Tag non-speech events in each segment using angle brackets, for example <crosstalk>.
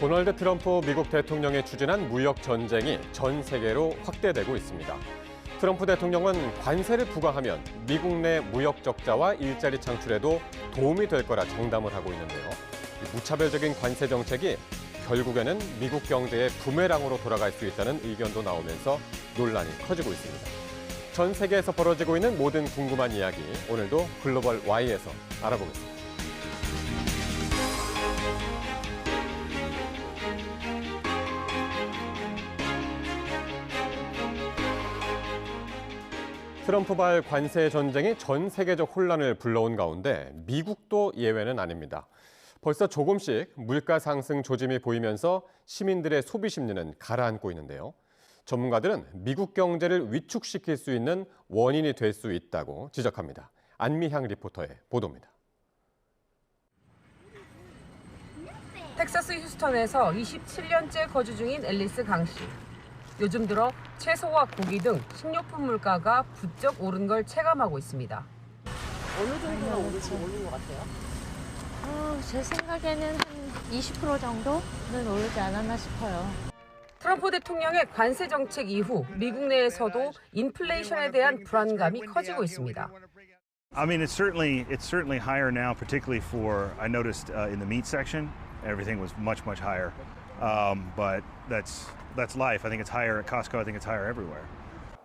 도널드 트럼프 미국 대통령이 추진한 무역 전쟁이 전 세계로 확대되고 있습니다. 트럼프 대통령은 관세를 부과하면 미국 내 무역 적자와 일자리 창출에도 도움이 될 거라 장담을 하고 있는데요. 이 무차별적인 관세 정책이 결국에는 미국 경제의 부메랑으로 돌아갈 수 있다는 의견도 나오면서 논란이 커지고 있습니다. 전 세계에서 벌어지고 있는 모든 궁금한 이야기 오늘도 글로벌 Y에서 알아보겠습니다. 트럼프발 관세 전쟁이 전 세계적 혼란을 불러온 가운데 미국도 예외는 아닙니다. 벌써 조금씩 물가 상승 조짐이 보이면서 시민들의 소비 심리는 가라앉고 있는데요. 전문가들은 미국 경제를 위축시킬 수 있는 원인이 될 수 있다고 지적합니다. 안미향 리포터의 보도입니다. 텍사스 휴스턴에서 27년째 거주 중인 앨리스 강 씨. 요즘 들어 채소와 고기 등 식료품 물가가 부쩍 오른 걸 체감하고 있습니다. 어느 정도나 오른 것 같아요? 어, 제 생각에는 한 20% 정도는 오르지 않았나 싶어요. 트럼프 대통령의 관세 정책 이후 미국 내에서도 인플레이션에 대한 불안감이 커지고 있습니다. I mean, it's certainly it's certainly higher now, particularly for I noticed uh, in the meat section, everything was much much higher. Um, but that's that's life. I think it's higher at Costco. I think it's higher everywhere.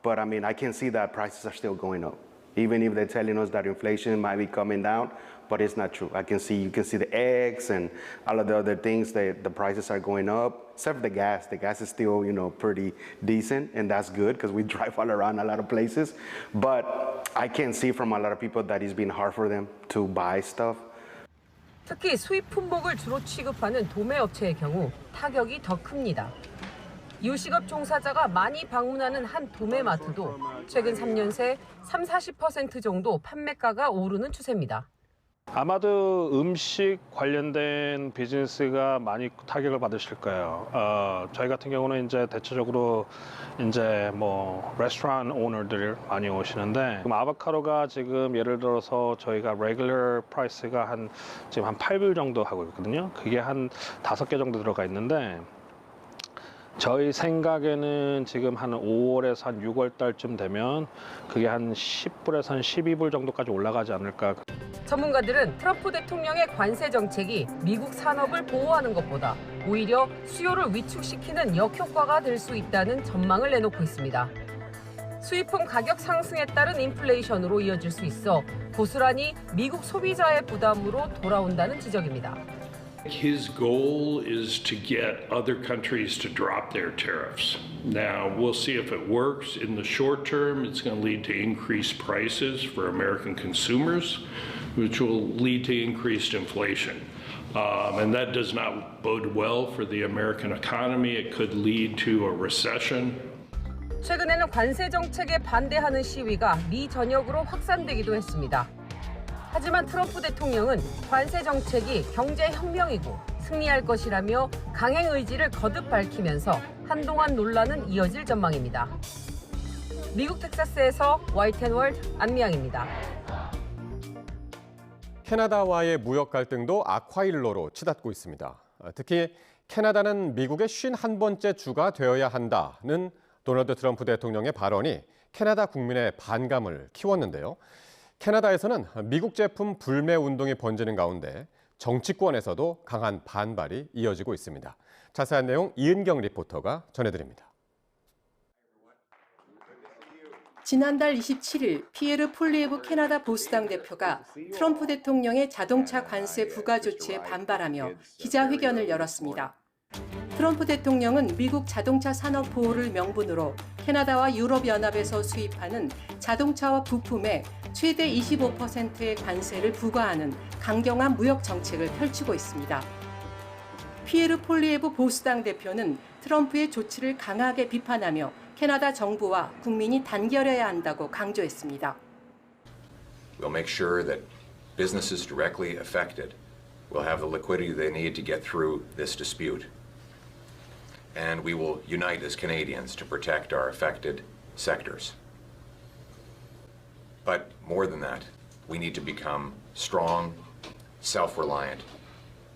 But I mean, I can see that prices are still going up. Even if they're telling us that inflation might be coming down, but it's not true. I can see you can see the eggs and all of the other things that the prices are going up. Except for the gas. The gas is still, you know, pretty decent and that's good because we drive <laughs> all around a lot of places. But I can see from a lot of people that it's been hard for them to buy stuff. 특히 수입 품목을 주로 취급하는 도매 업체의 경우 타격이 더 큽니다. 유식업 종사자가 많이 방문하는 한 도매마트도 최근 3년 새 3, 40% 정도 판매가가 오르는 추세입니다. 아마도 음식 관련된 비즈니스가 많이 타격을 받으실 거예요. 어, 저희 같은 경우는 이제 대체적으로 이제 뭐 레스토랑 오너들 많이 오시는데 아보카도가 지금 예를 들어서 저희가 레귤러 프라이스가 한 지금 한 8불 정도 하고 있거든요. 그게 한 다섯 개 정도 들어가 있는데 저희 생각에는 지금 한 5월에서 한 6월 달쯤 되면 그게 한 10불에서 한 12불 정도까지 올라가지 않을까 전문가들은 트럼프 대통령의 관세 정책이 미국 산업을 보호하는 것보다 오히려 수요를 위축시키는 역효과가 될 수 있다는 전망을 내놓고 있습니다. 수입품 가격 상승에 따른 인플레이션으로 이어질 수 있어 고스란히 미국 소비자의 부담으로 돌아온다는 지적입니다. His goal is to get other countries to drop their tariffs. Now, we'll see if it works. In the short term, it's going to lead to increased prices for American consumers, which will lead to increased inflation. Um, and that does not bode well for the American economy. It could lead to a recession. 최근에는 관세 정책에 반대하는 시위가 미 전역으로 확산되기도 했습니다. 하지만 트럼프 대통령은 관세 정책이 경제 혁명이고 승리할 것이라며 강행 의지를 거듭 밝히면서 한동안 논란은 이어질 전망입니다. 미국 텍사스에서 YTN월드 안미양입니다. 캐나다와의 무역 갈등도 악화일로로 치닫고 있습니다. 특히 캐나다는 미국의 51번째 주가 되어야 한다는 도널드 트럼프 대통령의 발언이 캐나다 국민의 반감을 키웠는데요. 캐나다에서는 미국 제품 불매 운동이 번지는 가운데 정치권에서도 강한 반발이 이어지고 있습니다. 자세한 내용 이은경 리포터가 전해드립니다. 지난달 27일 피에르 폴리에브 캐나다 보수당 대표가 트럼프 대통령의 자동차 관세 부과 조치에 반발하며 기자회견을 열었습니다. 트럼프 대통령은 미국 자동차 산업 보호를 명분으로 캐나다와 유럽연합에서 수입하는 자동차와 부품에 최대 25%의 관세를 부과하는 강경한 무역 정책을 펼치고 있습니다. 피에르 폴리에브 보수당 대표는 트럼프의 조치를 강하게 비판하며 캐나다 정부와 국민이 단결해야 한다고 강조했습니다. We'll make sure that businesses directly affected will have the liquidity they need to get through this dispute. And we will unite as Canadians to protect our affected sectors. But more than that, we need to become strong, self reliant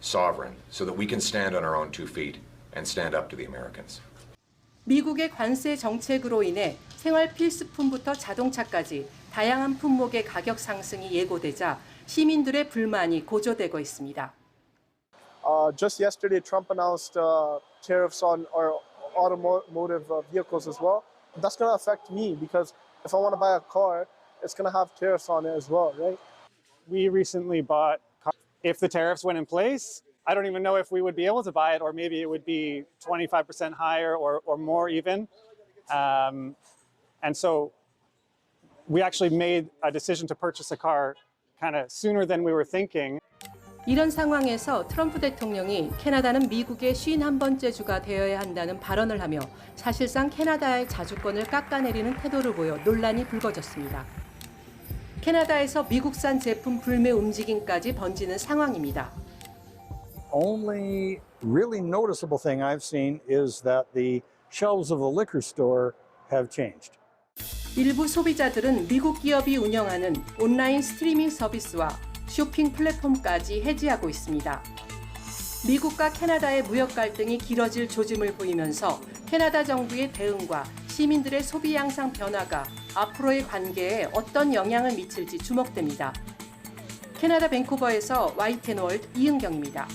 sovereign so that we can stand on our own two feet and stand up to the Americans. 미국의 관세 정책으로 인해 생활 필수품부터 자동차까지 다양한 품목의 가격 상승이 예고되자 시민들의 불만이 고조되고 있습니다. Uh, just yesterday, Trump announced uh, tariffs on our automotive uh, vehicles as well. That's going to affect me because if I want to buy a car, it's going to have tariffs on it as well, right? we recently bought if the tariffs went in place i don't even know if we would be able to buy it or maybe it would be 25% higher or, or more even um, and so we actually made a decision to purchase a car kind of sooner than we were thinking 이런 상황에서 트럼프 대통령이 캐나다는 미국의 51번째 주가 되어야 한다는 발언을 하며 사실상 캐나다의 자주권을 깎아내리는 태도를 보여 논란이 불거졌습니다. 캐나다에서 미국산 제품 불매 움직임까지 번지는 상황입니다. only really noticeable thing I've seen is that the shelves of the liquor store have changed. 일부 소비자들은 미국 기업이 운영하는 온라인 스트리밍 서비스와 쇼핑 플랫폼까지 해지하고 있습니다. 미국과 캐나다의 무역 갈등이 길어질 조짐을 보이면서 캐나다 정부의 대응과 시민들의 소비 양상 변화가 앞으로의 관계에 어떤 영향을 미칠지 주목됩니다. 캐나다 밴쿠버에서 YTN월드 이은경입니다.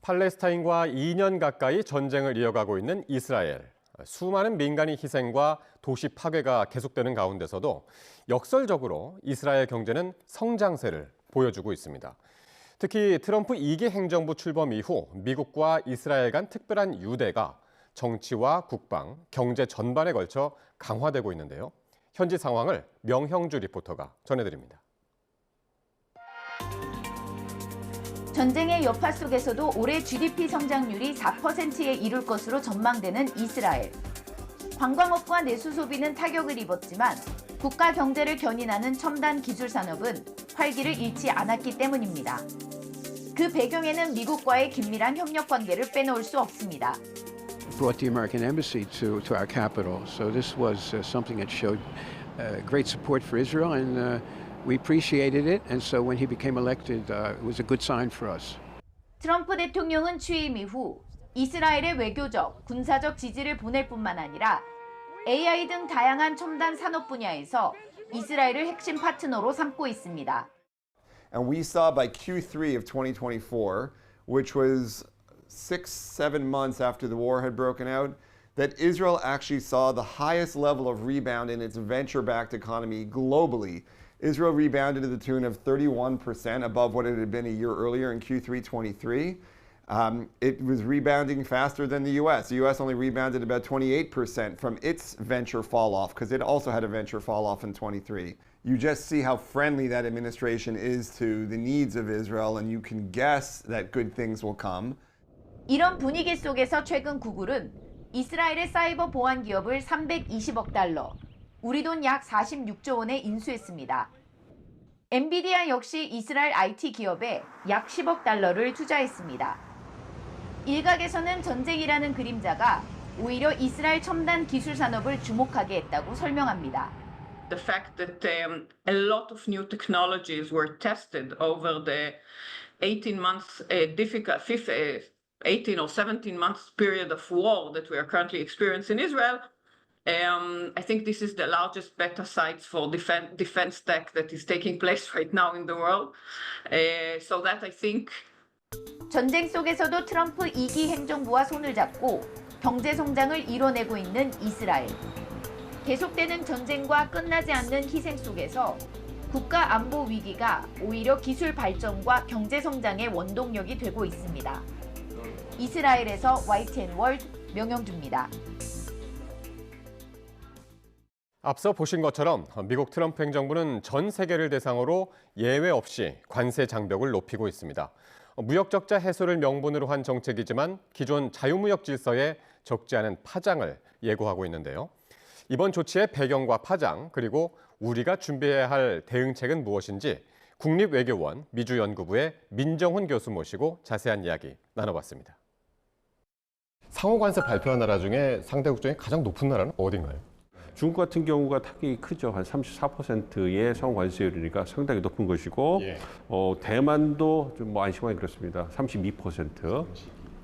팔레스타인과 2년 가까이 전쟁을 이어가고 있는 이스라엘. 수많은 민간인 희생과 도시 파괴가 계속되는 가운데서도 역설적으로 이스라엘 경제는 성장세를 보여주고 있습니다. 특히 트럼프 2기 행정부 출범 이후 미국과 이스라엘 간 특별한 유대가 정치와 국방, 경제 전반에 걸쳐 강화되고 있는데요. 현지 상황을 명형주 리포터가 전해드립니다. 전쟁의 여파 속에서도 올해 GDP 성장률이 4%에 이를 것으로 전망되는 이스라엘. 관광업과 내수 소비는 타격을 입었지만 국가 경제를 견인하는 첨단 기술 산업은 활기를 잃지 않았기 때문입니다. 그 배경에는 미국과의 긴밀한 협력 관계를 빼놓을 수 없습니다. brought the American embassy to, to our capital. So this was uh, something that showed uh, great support for Israel, and uh, we appreciated it. And so when he became elected, uh, it was a good sign for us. 트럼프 대통령은 취임 이후 이스라엘의 외교적, 군사적 지지를 보낼 뿐만 아니라 AI 등 다양한 첨단 산업 분야에서 이스라엘을 핵심 파트너로 삼고 있습니다. And we saw by Q3 of 2024, which was six, seven months after the war had broken out, that Israel actually saw the highest level of rebound in its venture backed economy globally. Israel rebounded to the tune of 31% above what it had been a year earlier in Q3 23. Um, it was rebounding faster than the US. The US only rebounded about 28% from its venture fall off because it also had a venture fall off in 23. You just see how friendly that administration is to the needs of Israel, and you can guess that good things will come. 이런 분위기 속에서 최근 구글은 이스라엘의 사이버 보안 기업을 320억 달러, 우리 돈 약 46조 원에 인수했습니다. 엔비디아 역시 이스라엘 IT 기업에 약 10억 달러를 투자했습니다. 일각에서는 전쟁이라는 그림자가 오히려 이스라엘 첨단 기술 산업을 주목하게 했다고 설명합니다. the fact that um, a lot of new technologies were tested over the 18 months uh, difficult, fifth, uh, 18 or 17 months period of war that we are currently experiencing in Israel. Um, I think this is the largest beta sites for defense, defense tech that is taking place <laughs> right now in the world. Uh, so that I think 전쟁 속에서도 트럼프 2기 행정부와 손을 잡고 경제 성장을 이뤄내고 있는 이스라엘. 계속되는 전쟁과 끝나지 않는 희생 속에서 국가 안보 위기가 오히려 기술 발전과 경제 성장의 원동력이 되고 있습니다. 이스라엘에서 YTN 월드 명영주입니다. 앞서 보신 것처럼 미국 트럼프 행정부는 전 세계를 대상으로 예외 없이 관세 장벽을 높이고 있습니다. 무역 적자 해소를 명분으로 한 정책이지만 기존 자유무역 질서에 적지 않은 파장을 예고하고 있는데요. 이번 조치의 배경과 파장 그리고 우리가 준비해야 할 대응책은 무엇인지 국립외교원 미주연구부의 민정훈 교수 모시고 자세한 이야기 나눠봤습니다. 상호 관세 발표한 나라 중에 상대국 중에 가장 높은 나라는 어딘가요? 중국 같은 경우가 타격이 크죠. 한 34%의 상호 관세율이니까 상당히 높은 것이고 예. 어, 대만도 좀 뭐 안심하기 그렇습니다. 32%.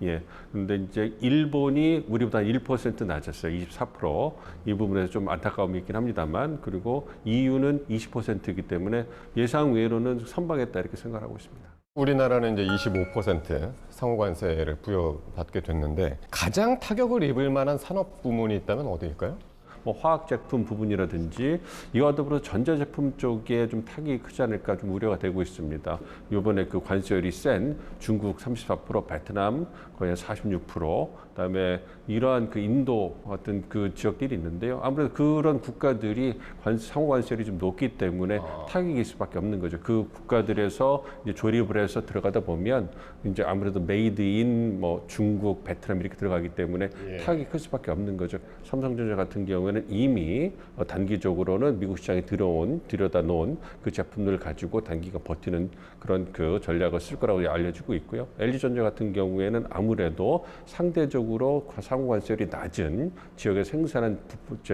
예. 근데 이제 일본이 우리보다 1% 낮았어요. 24%. 이 부분에서 좀 안타까움이 있긴 합니다만 그리고 EU는 20%이기 때문에 예상 외로는 선방했다 이렇게 생각하고 있습니다. 우리나라는 이제 25% 상호관세를 부여받게 됐는데 가장 타격을 입을 만한 산업 부문이 있다면 어디일까요? 뭐 화학 제품 부분이라든지 이와 더불어 전자 제품 쪽에 좀 타격이 크지 않을까 좀 우려가 되고 있습니다. 이번에 그 관세율이 센 중국 34%, 베트남 거의 46%, 그다음에 이러한 그 인도 같은 그 지역들이 있는데요. 아무래도 그런 국가들이 관, 상호 관세율이 좀 높기 때문에 타격이 있을 수밖에 없는 거죠. 그 국가들에서 이제 조립을 해서 들어가다 보면 이제 아무래도 메이드 인 뭐 중국, 베트남 이렇게 들어가기 때문에 예. 타격이 클 수밖에 없는 거죠. 삼성전자 같은 경우에는 이미 어, 단기적으로는 미국 시장에 들어온 들여다 놓은 그 제품들을 가지고 단기간 버티는 그런 그 전략을 쓸 거라고 알려지고 있고요. LG전자 같은 경우에는 아무래도 상대적으로 상호 관세율이 낮은 지역에 생산한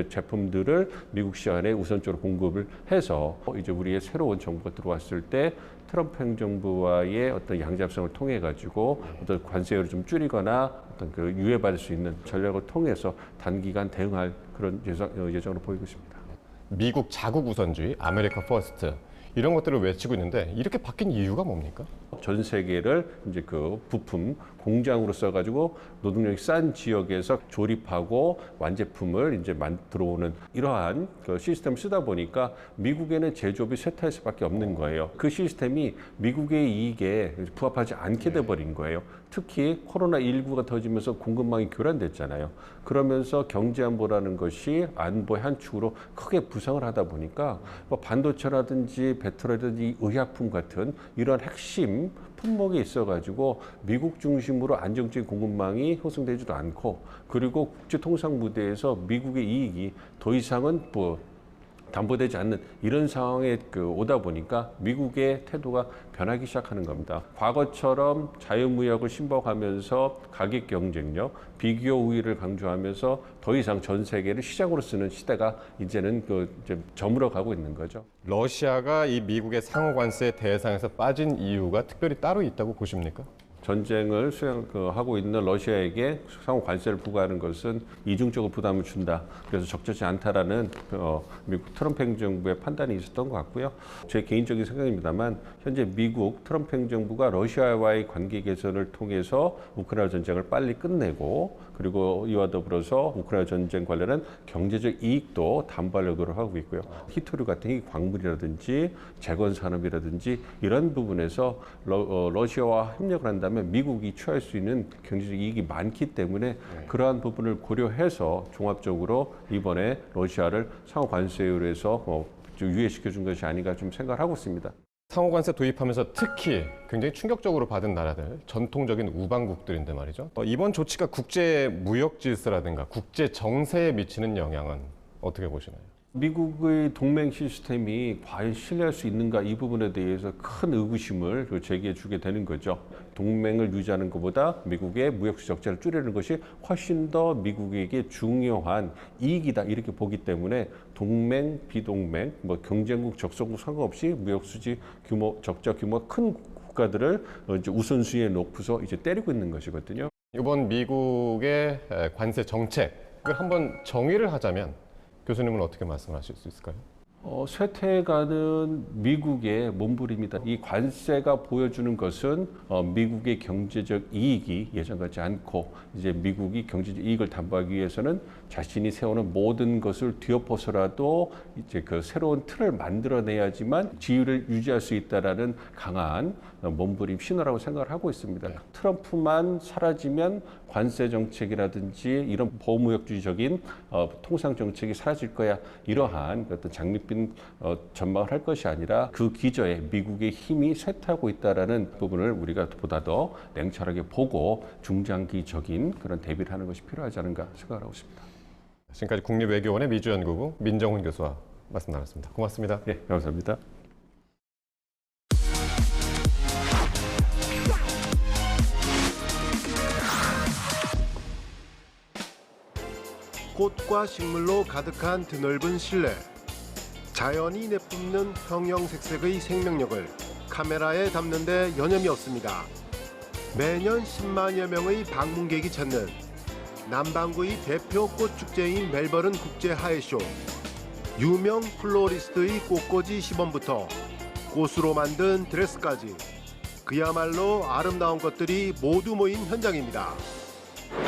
제품들을 미국 시장에 우선적으로 공급을 해서 이제 우리의 새로운 정부가 들어왔을 때 트럼프 행정부와의 어떤 양잡성을 통해 가지고 어떤 관세율을 좀 줄이거나 어떤 그 유예받을 수 있는 전략을 통해서 단기간 대응할 그런 예정, 어, 예정 으로 보이고 있습니다. 미국 자국 우선주의, 아메리카 퍼스트 이런 것들을 외치고 있는데 이렇게 바뀐 이유가 뭡니까? 전 세계를 이제 그 부품 공장으로 써가지고 노동력이 싼 지역에서 조립하고 완제품을 이제 만 들어오는 이러한 그 시스템을 쓰다 보니까 미국에는 제조업이 쇠퇴할 수밖에 없는 거예요. 그 시스템이 미국의 이익에 부합하지 않게 돼버린 거예요. 특히 코로나 19가 터지면서 공급망이 교란됐잖아요. 그러면서 경제 안보라는 것이 안보의 한 축으로 크게 부상을 하다 보니까 뭐 반도체라든지 배터리라든지 의약품 같은 이런 핵심 품목이 있어가지고 미국 중심으로 안정적인 공급망이 형성되지도 않고 그리고 국제 통상 무대에서 미국의 이익이 더 이상은 뭐 담보되지 않는 이런 상황에 그 오다 보니까 미국의 태도가 변하기 시작하는 겁니다. 과거처럼 자유무역을 신봉하면서 가격 경쟁력, 비교 우위를 강조하면서 더 이상 전 세계를 시장으로 쓰는 시대가 이제는 그 이제 저물어 가고 있는 거죠. 러시아가 이 미국의 상호 관세 대상에서 빠진 이유가 특별히 따로 있다고 보십니까? 전쟁을 수행하고 있는 러시아에게 상호 관세를 부과하는 것은 이중적으로 부담을 준다. 그래서 적절치 않다라는 어, 미국 트럼프 행정부의 판단이 있었던 것 같고요. 제 개인적인 생각입니다만 현재 미국 트럼프 행정부가 러시아와의 관계 개선을 통해서 우크라이나 전쟁을 빨리 끝내고 그리고 이와 더불어서 우크라이나 전쟁 관련한 경제적 이익도 담보하려고 하고 있고요. 히토류 같은 이 광물이라든지 재건 산업이라든지 이런 부분에서 러, 어, 러시아와 협력을 한다면 미국이 취할 수 있는 경제적 이익이 많기 때문에 그러한 부분을 고려해서 종합적으로 이번에 러시아를 상호 관세율에서 어, 좀 유예시켜 준 것이 아닌가 좀 생각을 하고 있습니다. 상호관세 도입하면서 특히 굉장히 충격적으로 받은 나라들, 전통적인 우방국들인데 말이죠. 어, 이번 조치가 국제 무역 질서라든가 국제 정세에 미치는 영향은 어떻게 보시나요? 미국의 동맹 시스템이 과연 신뢰할 수 있는가 이 부분에 대해서 큰 의구심을 그 제기해 주게 되는 거죠. 동맹을 유지하는 것보다 미국의 무역 적자를 줄이는 것이 훨씬 더 미국에게 중요한 이익이다 이렇게 보기 때문에 동맹, 비동맹, 뭐 경쟁국, 적성국 상관없이 무역 수지 규모 적자 규모 큰 국가들을 어, 이제 우선순위에 놓고서 이제 때리고 있는 것이거든요. 이번 미국의 에, 관세 정책을 한번 정의를 하자면 교수님은 어떻게 말씀하실 수 있을까요? 어, 쇠퇴가는 미국의 몸부림이다. 이 관세가 보여주는 것은 어, 미국의 경제적 이익이 예전 같지 않고 이제 미국이 경제적 이익을 담보하기 위해서는 자신이 세우는 모든 것을 뒤엎어서라도 이제 그 새로운 틀을 만들어내야지만 지위를 유지할 수 있다라는 강한 어, 몸부림 신호라고 생각을 하고 있습니다. 트럼프만 사라지면 관세 정책이라든지 이런 보호무역주의적인 어, 통상 정책이 사라질 거야 이러한 어떤 장밋빛 어, 전망을 할 것이 아니라 그 기저에 미국의 힘이 쇠퇴하고 있다라는 부분을 우리가 보다 더 냉철하게 보고 중장기적인 그런 대비를 하는 것이 필요하지 않은가 생각을 하고 있습니다. 지금까지 국립외교원의 미주연구부 민정훈 교수와 말씀 나눴습니다. 고맙습니다. 네, 감사합니다. 꽃과 식물로 가득한 드넓은 실내. 자연이 내뿜는 형형색색의 생명력을 카메라에 담는 데 여념이 없습니다. 매년 10만여 명의 방문객이 찾는 남반구의 대표 꽃축제인 멜버른 국제 하이쇼. 유명 플로리스트의 꽃꽂이 시범부터 꽃으로 만든 드레스까지 그야말로 아름다운 것들이 모두 모인 현장입니다.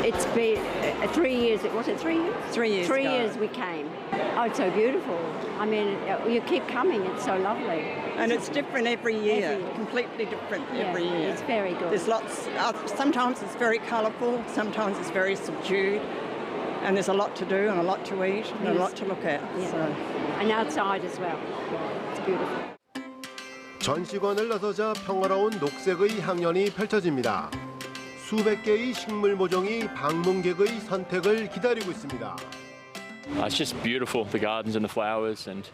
It's been uh, three years. Was it three years? Three years Three ago. years we came. Oh, it's so beautiful. I mean, uh, you keep coming. It's so lovely. And it's different every year, Every year. completely different Yeah, every year. it's very good. There's lots, uh, sometimes it's very colourful, sometimes it's very subdued, and there's a lot to do and a lot to eat and a Yes. lot to look at. Yeah. So. And outside as well. It's beautiful. 전시관을 나서자 평화로운 녹색의 향연이 펼쳐집니다. 수백 개의 식물 모종이 방문객의 선택을 기다리고 있습니다. Uh, it's just beautiful, the gardens and the flowers, and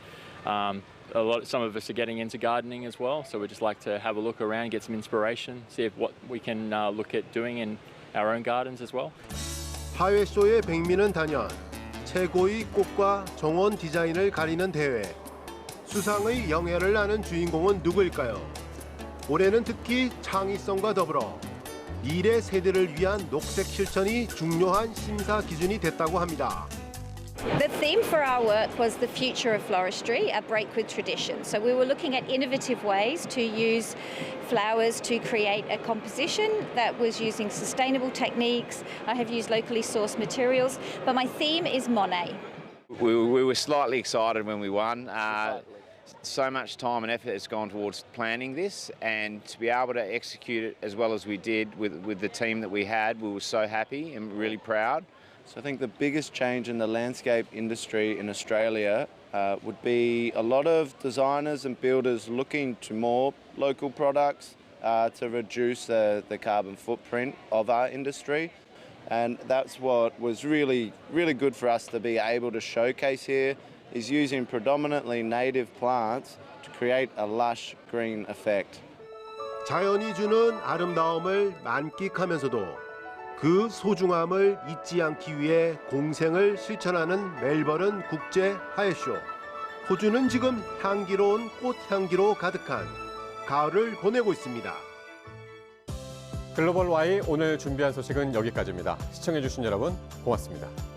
um, a lot. Some of us are getting into gardening as well, so we just like to have a look around, get some inspiration, see if what we can uh, look at doing in our own gardens as well. 하회쇼의 백미는 단연 최고의 꽃과 정원 디자인을 가리는 대회. 수상의 영예를 아는 주인공은 누구일까요? 올해는 특히 창의성과 더불어 미래 세대를 위한 녹색 실천이 중요한 심사 기준이 됐다고 합니다. The theme for our work was the future of floristry, a break with tradition. So we were looking at innovative ways to use flowers to create a composition that was using sustainable techniques. I have used locally sourced materials, but my theme is Monet. We, we were slightly excited when we won. Uh, so much time and effort has gone towards planning this, and to be able to execute it as well as we did with, with the team that we had, we were so happy and really proud. So I think the biggest change in the landscape industry in Australia uh, would be a lot of designers and builders looking to more local products uh, to reduce the, the carbon footprint of our industry. And that's what was really, really good for us to be able to showcase here is using predominantly native plants to create a lush green effect. 자연이 주는 아름다움을 만끽하면서도 그 소중함을 잊지 않기 위해 공생을 실천하는 멜버른 국제 하회쇼. 호주는 지금 향기로운 꽃향기로 가득한 가을을 보내고 있습니다. 글로벌 Y 오늘 준비한 소식은 여기까지입니다. 시청해주신 여러분 고맙습니다.